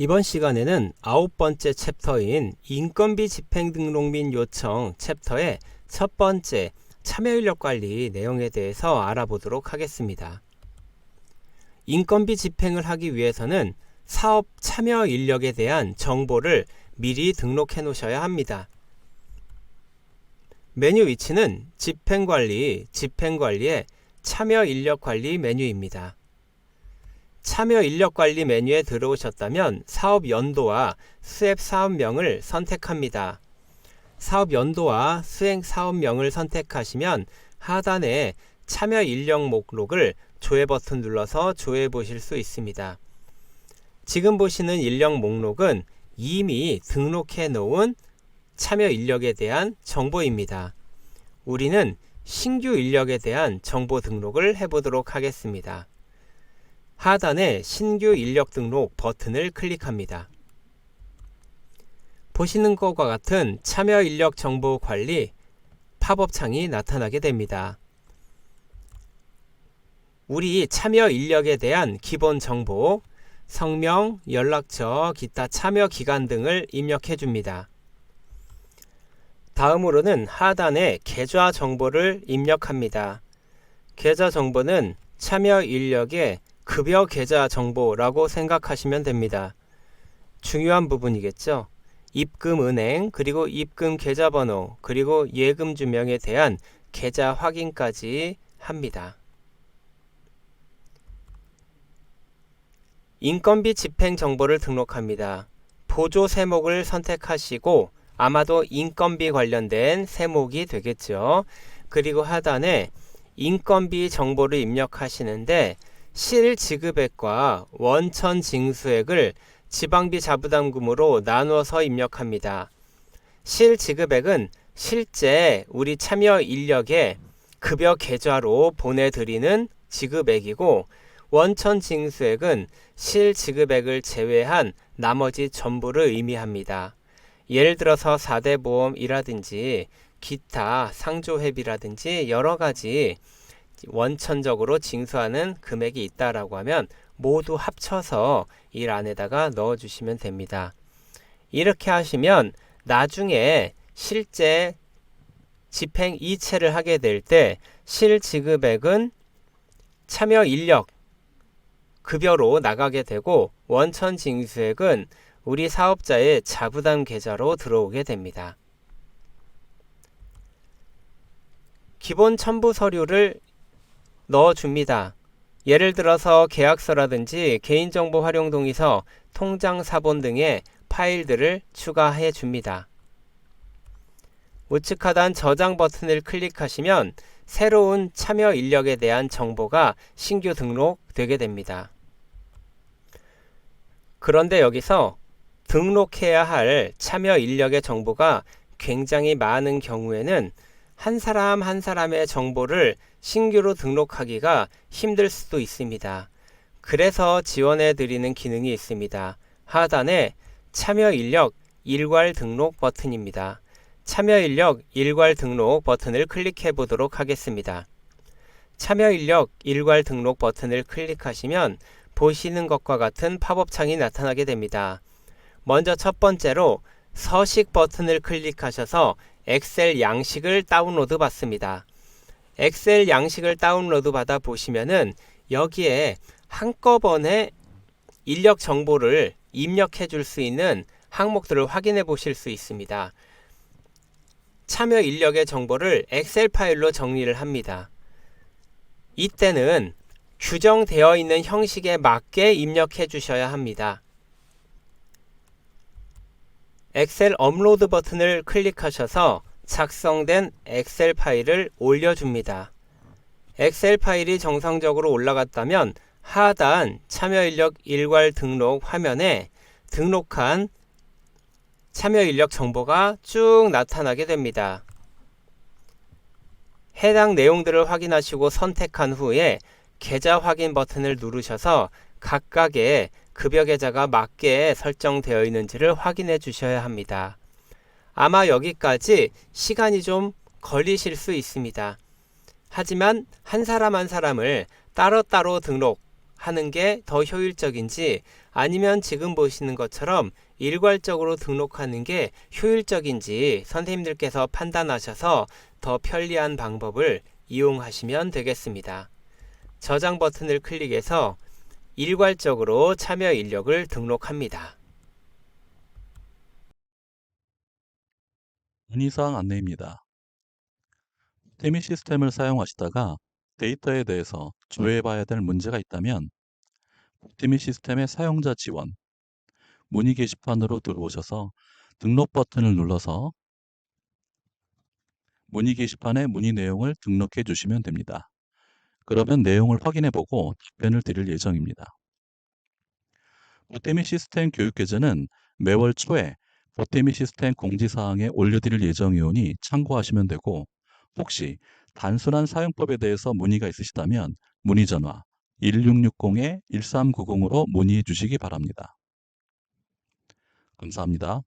이번 시간에는 아홉 번째 챕터인 인건비 집행 등록 및 요청 챕터의 첫 번째 참여 인력 관리 내용에 대해서 알아보도록 하겠습니다. 인건비 집행을 하기 위해서는 사업 참여 인력에 대한 정보를 미리 등록해 놓으셔야 합니다. 메뉴 위치는 집행관리, 집행관리의 참여 인력 관리 메뉴입니다. 참여 인력 관리 메뉴에 들어오셨다면 사업 연도와 수행 사업명을 선택합니다. 사업 연도와 수행 사업명을 선택하시면 하단에 참여 인력 목록을 조회 버튼 눌러서 조회해 보실 수 있습니다. 지금 보시는 인력 목록은 이미 등록해 놓은 참여 인력에 대한 정보입니다. 우리는 신규 인력에 대한 정보 등록을 해보도록 하겠습니다. 하단에 신규 인력 등록 버튼을 클릭합니다. 보시는 것과 같은 참여 인력 정보 관리 팝업 창이 나타나게 됩니다. 우리 참여 인력에 대한 기본 정보, 성명, 연락처, 기타 참여 기간 등을 입력해 줍니다. 다음으로는 하단에 계좌 정보를 입력합니다. 계좌 정보는 참여 인력의 급여 계좌 정보라고 생각하시면 됩니다. 중요한 부분이겠죠. 입금 은행, 그리고 입금 계좌번호, 그리고 예금 주명에 대한 계좌 확인까지 합니다. 인건비 집행 정보를 등록합니다. 보조 세목을 선택하시고 아마도 인건비 관련된 세목이 되겠죠. 그리고 하단에 인건비 정보를 입력하시는데 실지급액과 원천 징수액을 지방비 자부담금으로 나누어서 입력합니다. 실지급액은 실제 우리 참여 인력의 급여 계좌로 보내드리는 지급액이고 원천 징수액은 실지급액을 제외한 나머지 전부를 의미합니다. 예를 들어서 4대 보험이라든지 기타 상조회비라든지 여러 가지 원천적으로 징수하는 금액이 있다라고 하면 모두 합쳐서 일 안에다가 넣어 주시면 됩니다. 이렇게 하시면 나중에 실제 집행 이체를 하게 될 때 실지급액은 참여 인력 급여로 나가게 되고 원천 징수액은 우리 사업자의 자부담 계좌로 들어오게 됩니다. 기본 첨부 서류를 넣어줍니다. 예를 들어서 계약서라든지 개인정보 활용 동의서, 통장 사본 등의 파일들을 추가해 줍니다. 우측 하단 저장 버튼을 클릭하시면 새로운 참여 인력에 대한 정보가 신규 등록되게 됩니다. 그런데 여기서 등록해야 할 참여 인력의 정보가 굉장히 많은 경우에는 한 사람 한 사람의 정보를 신규로 등록하기가 힘들 수도 있습니다. 그래서 지원해 드리는 기능이 있습니다. 하단에 참여 인력 일괄 등록 버튼입니다. 참여 인력 일괄 등록 버튼을 클릭해 보도록 하겠습니다. 참여 인력 일괄 등록 버튼을 클릭하시면 보시는 것과 같은 팝업 창이 나타나게 됩니다. 먼저 첫 번째로 서식 버튼을 클릭하셔서 엑셀 양식을 다운로드 받습니다. 엑셀 양식을 다운로드 받아 보시면은 여기에 한꺼번에 인력 정보를 입력해 줄 수 있는 항목들을 확인해 보실 수 있습니다. 참여 인력의 정보를 엑셀 파일로 정리를 합니다. 이때는 규정되어 있는 형식에 맞게 입력해 주셔야 합니다. 엑셀 업로드 버튼을 클릭하셔서 작성된 엑셀 파일을 올려줍니다. 엑셀 파일이 정상적으로 올라갔다면 하단 참여 인력 일괄 등록 화면에 등록한 참여 인력 정보가 쭉 나타나게 됩니다. 해당 내용들을 확인하시고 선택한 후에 계좌 확인 버튼을 누르셔서 각각의 급여 계좌가 맞게 설정되어 있는지를 확인해 주셔야 합니다. 아마 여기까지 시간이 좀 걸리실 수 있습니다. 하지만 한 사람 한 사람을 따로따로 등록 하는 게 더 효율적인지 아니면 지금 보시는 것처럼 일괄적으로 등록하는 게 효율적인지 선생님들께서 판단하셔서 더 편리한 방법을 이용하시면 되겠습니다. 저장 버튼을 클릭해서 일괄적으로 참여 인력을 등록합니다. 문의사항 안내입니다. 태미 시스템을 사용하시다가 데이터에 대해서 조회해봐야 될 문제가 있다면 태미 시스템의 사용자 지원 문의 게시판으로 들어오셔서 등록 버튼을 눌러서 문의 게시판에 문의 내용을 등록해 주시면 됩니다. 그러면 내용을 확인해 보고 답변을 드릴 예정입니다. 보태미 시스템 교육계좌는 매월 초에 보태미 시스템 공지사항에 올려드릴 예정이오니 참고하시면 되고 혹시 단순한 사용법에 대해서 문의가 있으시다면 문의 전화 1660-1390으로 문의해 주시기 바랍니다. 감사합니다.